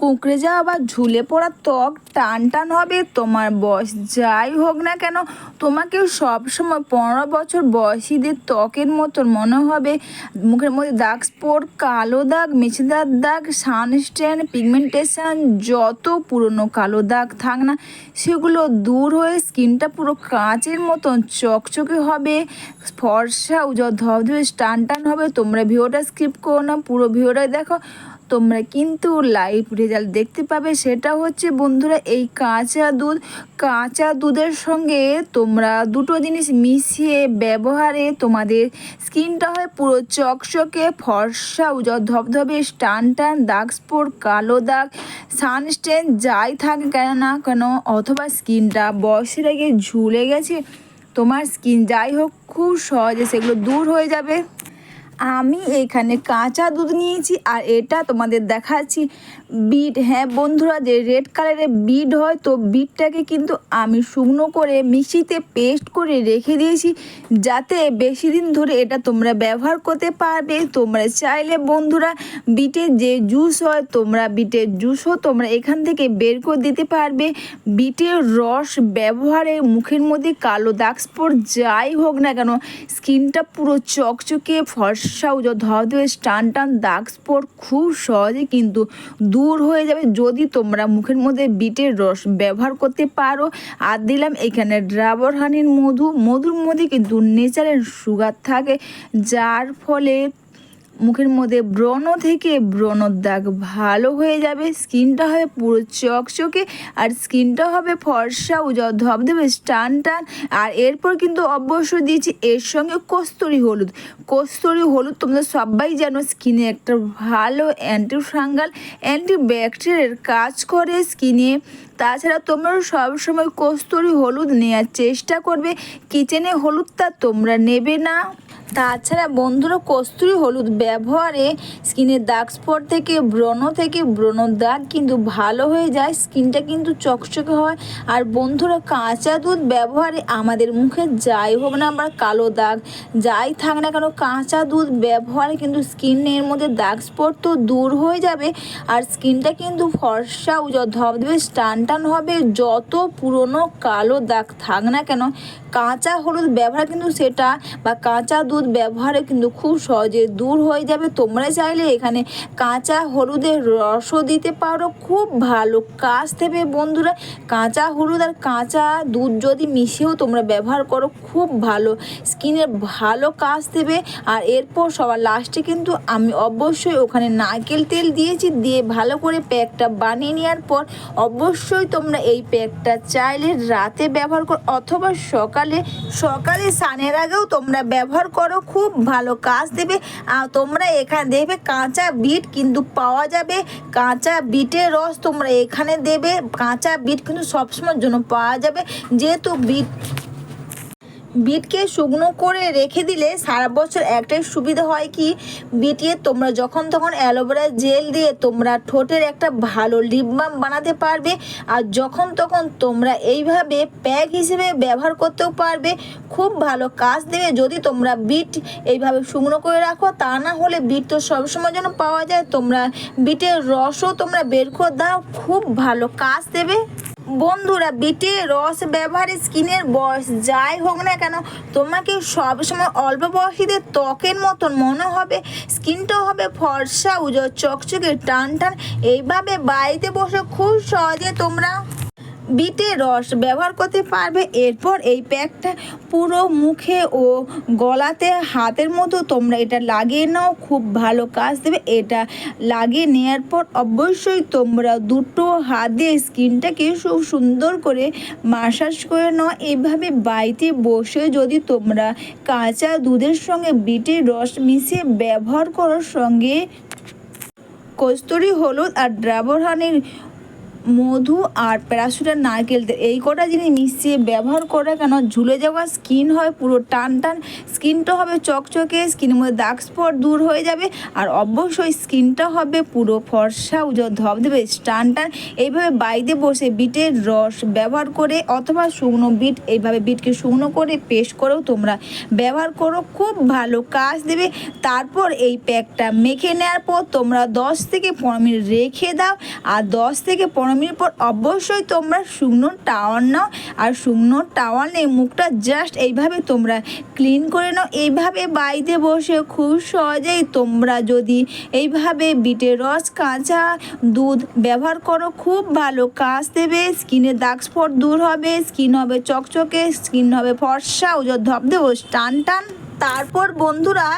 কুঁকড়ে যাওয়া বা ঝুলে পড়া ত্বক টান টান হবে। তোমার বয়স যাই হোক না কেন তোমাকে সবসময় পনেরো বছর বয়সীদের ত্বকের মতন মনে হবে। মুখের মধ্যে দাগ, স্পট, কালো দাগ মেছেদার দাগ সানস্ট্যান পিগমেন্টেশন, যত পুরনো কালো দাগ থাক না, সেগুলো দূর হয়ে স্কিনটা পুরো কাঁচের মতন চকচকে হবে। ফর্সা, উজ্জ্বল, ধবধবে টান টান হবে। তোমরা ভিডিওটা স্কিপ করো না, পুরো ভিডিওটা দেখো। তোমরা কিন্তু লাইভ রেজাল্ট দেখতে পাবে। সেটা হচ্ছে বন্ধুরা এই কাঁচা দুধ। কাঁচা দুধের সঙ্গে তোমরা দুটো জিনিস মিশিয়ে ব্যবহারে তোমাদের স্কিনটা হয় পুরো চকচকে, ফর্সা, উজ্জ্বল ধবধবে, টান টান, দাগ স্পট কালো দাগ সানস্টেন যাই থাকে কেন না কেন, অথবা স্কিনটা বয়সের আগে ঝুলে গেছে, তোমার স্কিন যাই হোক, খুব সহজে সেগুলো দূর হয়ে যাবে। আমি এখানে কাঁচা দুধ নিয়েছি আর এটা তোমাদের দেখাচ্ছি। বিট হ্যাঁ বন্ধুরা, যে রেড কালারের বিট হয়, তো বিটটাকে কিন্তু আমি শুকনো করে মিক্সিতে পেস্ট করে রেখে দিয়েছি, যাতে বেশি দিন ধরে এটা তোমরা ব্যবহার করতে পারবে। তোমরা চাইলে বন্ধুরা বিটের যে জুস হয়, তোমরা বিটের জুসও তোমরা এখান থেকে বের করে দিতে পারবে। বিটের রস ব্যবহারে মুখের মধ্যে কালো দাগ স্পট যাই হোক না কেন, স্কিনটা পুরো চকচকে ফর্সা উজ্জ্বল ধবধবে টান টান দাগ স্পট খুব সহজে কিন্তু দূর হয়ে যাবে যদি তোমরা মুখের মধ্যে বিটের রস ব্যবহার করতে পারো। আর দিলাম এখানে ড্রাবর হানির মধু। মধুর মধ্যে কিন্তু নেচারের সুগার থাকে, যার ফলে মুখের মধ্যে ব্রণ থেকে ব্রণর দাগ ভালো হয়ে যাবে, স্কিনটা হবে পুরো চকচকে, আর স্কিনটা হবে ফর্সা, উজ্জ্বল ধবধবে টান টান। আর এরপর কিন্তু অবশ্যই দিয়েছি এর সঙ্গে কস্তুরি হলুদ। কস্তুরি হলুদ তোমরা সবাই জানো, স্কিনে একটা ভালো অ্যান্টিফাঙ্গাল, অ্যান্টিব্যাকটেরিয়ার কাজ করে স্কিনে। তাছাড়া তোমরা সবসময় কস্তুরি হলুদ নেওয়ার চেষ্টা করবে, কিচেনে হলুদটা তোমরা নেবে না। তাছাড়া বন্ধুরা কস্তুরি হলুদ ব্যবহারে স্কিনের দাগ স্পট থেকে, ব্রণ থেকে, ব্রণ দাগ কিন্তু ভালো হয়ে যায়, স্কিনটা কিন্তু চকচকে হয়। আর বন্ধুরা, কাঁচা দুধ ব্যবহারে আমাদের মুখে যাই হোক না আমরা কালো দাগ যাই থাক না কেন, কাঁচা দুধ ব্যবহারে কিন্তু স্কিনের মধ্যে দাগ স্পট তো দূর হয়ে যাবে। আর স্কিনটা কিন্তু ফর্সা ধবধবে টান টান হবে, যত পুরনো কালো দাগ থাক না কেন কাঁচা হলুদ ব্যবহার কিন্তু সেটা বা কাঁচা দুধ ব্যবহারে কিন্তু খুব সহজে দূর হয়ে যাবে। তোমরা চাইলে এখানে কাঁচা হলুদের রসও দিতে পারো। খুব ভালো কাজ দেবে বন্ধুরা। কাঁচা হলুদ আর কাঁচা দুধ যদি মিশিয়েও তোমরা ব্যবহার করো, খুব ভালো। স্কিনের ভালো কাজ দেবে। আর এরপর সবার লাস্টে কিন্তু আমি অবশ্যই ওখানে নারকেল তেল দিয়েছি। দিয়ে ভালো করে প্যাকটা বানিয়ে নেওয়ার পর অবশ্যই তোমরা এই প্যাকটা চাইলে রাতে ব্যবহার করো অথবা সকালে সকালে সকালে স্নানের আগেও তোমরা ব্যবহার করো, খুব ভালো কাজ দেবে। আর তোমরা এখানে দেখবে কাঁচা বিট, কিন্তু পাওয়া যাবে কাঁচা বিটের রস তোমরা এখানে দেবে। কাঁচা বিট কিন্তু সবসময়ের জন্য পাওয়া যাবে। যেহেতু বিট বিটকে শুকনো করে রেখে দিলে সারা বছর একটাই সুবিধা হয় কি? বিটে তোমরা যখন তখন অ্যালোভেরা জেল দিয়ে তোমরা ঠোঁটের একটা ভালো লিপ বাম বানাতে পারবে আর যখন তখন তোমরা এইভাবে প্যাক হিসেবে ব্যবহার করতেও পারবে। খুব ভালো কাজ দেবে যদি তোমরা বিট এইভাবে শুকনো করে রাখো, তা না হলে বিট তো সবসময় যেন পাওয়া যায়। তোমরা বিটের রসও তোমরা বের করে দাও, খুব ভালো কাজ দেবে। বন্ধুরা, বিটে, রস, ব্যবহারে, স্কিনের বয়স, যাই হোক না কেন, তোমাকে সবসময় অল্প বয়সীদের ত্বকের মতন মনে হবে স্কিনটাও হবে ফর্সা উজ্জ্বল চকচকে টান টান এইভাবে বাড়িতে বসে খুব সহজে তোমরা বিটের রস ব্যবহার করতে পারবে। এরপর এই প্যাকটা পুরো মুখে ও গলাতে হাতের মতো তোমরা এটা লাগিয়ে নাও, খুব ভালো কাজ দেবে। এটা লাগিয়ে নেওয়ার পর অবশ্যই তোমরা দুটো হাত দিয়ে স্কিনটাকে খুব সুন্দর করে মাসাজ করে নাও। এভাবে বাড়িতে বসে যদি তোমরা কাঁচা দুধের সঙ্গে বিটের রস মিশিয়ে ব্যবহার করার সঙ্গে, কস্তুরি হলুদ আর ড্রাবর হানির মধু আর প্যারাশুটার নারকেল তেল এই কটা জিনিস মিশিয়ে ব্যবহার করে কেন? ঝুলে যাওয়া স্কিন হয়, পুরো টান টান স্কিনটা হবে চকচকে স্কিনের মধ্যে দাগ স্পট দূর হয়ে যাবে আর অবশ্যই স্কিনটা হবে পুরো ফর্সা, উজ্জ্বল ধপ দেবে টান টান। এইভাবে বাইরে বসে বিটের রস ব্যবহার করে অথবা শুকনো বিট, এইভাবে বিটকে শুকনো করে পেস্ট করেও তোমরা ব্যবহার করো। খুব ভালো কাজ দেবে। তারপর এই প্যাকটা মেখে নেওয়ার পর তোমরা দশ থেকে পনেরো মিনিট রেখে দাও। আর দশ থেকে পনেরো মিনিট পর অবশ্যই তোমরা শুকনো টাওয়াল নাও, আর শুকনো টাওয়াল মুখটা জাস্ট এইভাবে তোমরা ক্লিন করে নাও। এইভাবে বাড়িতে বসে খুব সহজেই তোমরা যদি এইভাবে বিটের রস, কাঁচা দুধ ব্যবহার করো, খুব ভালো কাজ দেবে। স্কিনে দাগ স্পট দূর হবে স্কিন হবে চকচকে স্কিন হবে ফর্সা উজোর ধপ দেবো টান টান। তারপর বন্ধুরা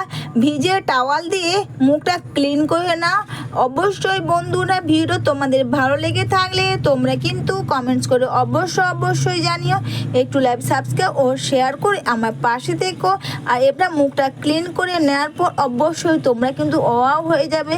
ভিজে টাওয়াল দিয়ে মুখটা ক্লিন করে না অবশ্যই বন্ধুরা ভিডিও তোমাদের ভালো লেগে থাকলে তোমরা কিন্তু কমেন্টস করে অবশ্যই অবশ্যই জানিও। একটু লাইভ সাবস্ক্রাইব ও শেয়ার করে আমার পাশে থেকো। আর এবার মুখটা ক্লিন করে নেওয়ার পর অবশ্যই তোমরা কিন্তু অভাব হয়ে যাবে।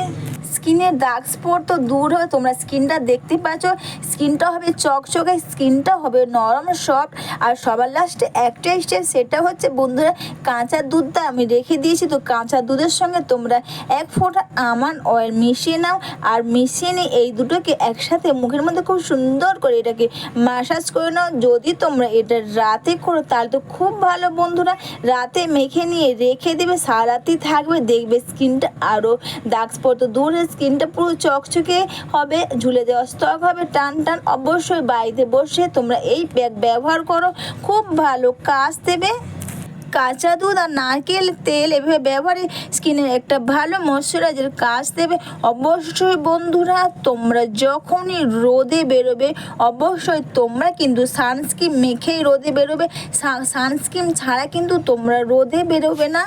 স্কিনের দাগ স্পট তো দূর হবে তোমরা স্কিনটা দেখতে পাচ্ছ। স্কিনটা হবে চকচকে, স্কিনটা হবে নরম, সফট, আর সবার লাস্টে একটা স্টেপ সেটা হচ্ছে বন্ধুরা কাঁচা দুধটা আমি রেখে দিয়েছি। তো কাঁচা দুধের সঙ্গে তোমরা এক ফোঁটা আমান অয়েল মিশিয়ে নাও, আর মিশিয়ে নিয়ে এই দুটোকে একসাথে মুখের মধ্যে খুব সুন্দর করে এটাকে মাসাজ করে নাও। যদি তোমরা এটা রাতে করো, তাহলে তো খুব ভালো বন্ধুরা। রাতে মেখে নিয়ে রেখে দেবে সারাতেই থাকবে, দেখবে স্কিনটা আরও দাগ স্পট তো দূর স্কিনটা পুরো চকচকে হবে, ঝুলে দেওয়া স্টক হবে, টান টান অবশ্যই বাড়িতে বসে তোমরা এই প্যাক ব্যবহার করো। খুব ভালো কাজ দেবে। কাঁচা দুধ আর নারকেল তেল এভাবে ব্যবহারে স্কিনের একটা ভালো ময়শ্চারাইজার কাজ দেবে। অবশ্যই বন্ধুরা, তোমরা যখনই রোদে বেরোবে, অবশ্যই তোমরা কিন্তু সানস্ক্রিন মেখেই রোদে বেরোবে। সানস্ক্রিন ছাড়া কিন্তু তোমরা রোদে বেরোবে না।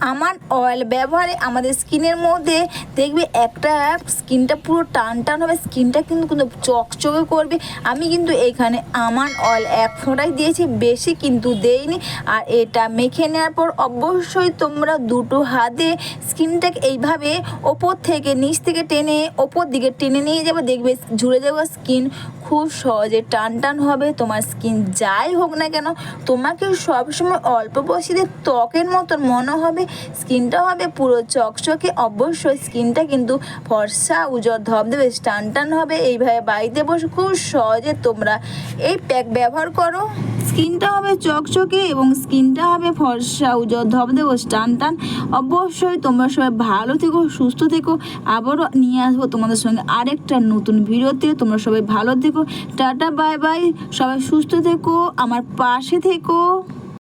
আমার অয়েল ব্যবহারে আমাদের স্কিনের মধ্যে দেখবে একটা স্কিনটা পুরো টান টান হবে, স্কিনটা কিন্তু কিন্তু চকচকে করবে। আমি কিন্তু এখানে আমার অয়েল এক ফোঁটাই দিয়েছি, বেশি কিন্তু দেইনি। আর এটা মেখে নেওয়ার পর অবশ্যই তোমরা দুটো হাতে স্কিনটাকে এইভাবে ওপর থেকে নিচ থেকে টেনে, ওপর দিকে টেনে নিয়ে যাবে, দেখবে ঝুলে যাবে স্কিন। খুব সহজে টান টান হবে, তোমার স্কিন যাই হোক না কেন তোমাকে সবসময় অল্প বয়সীদের ত্বকের মতন মনে হবে স্কিনটা হবে পুরো চকচকে, অবশ্যই স্কিনটা কিন্তু ফর্সা, উজ্জ্বল ধপ দেবে, টান টান হবে, এইভাবে বাড়িতে বসে খুব সহজে তোমরা এই প্যাক ব্যবহার করো। স্কিনটা হবে চকচকে এবং স্কিনটা হবে ফর্সা, উজ্জ্বল ধপ দেবো, টান টান, অবশ্যই তোমরা সবাই ভালো থেকো, সুস্থ থেকো। আবারও নিয়ে আসব তোমাদের সঙ্গে আরেকটা নতুন ভিডিওতে, তোমরা সবাই ভালো থেকো। Tata bye bye. সবাই সুস্থ থেকো আমার পাশে থেকো।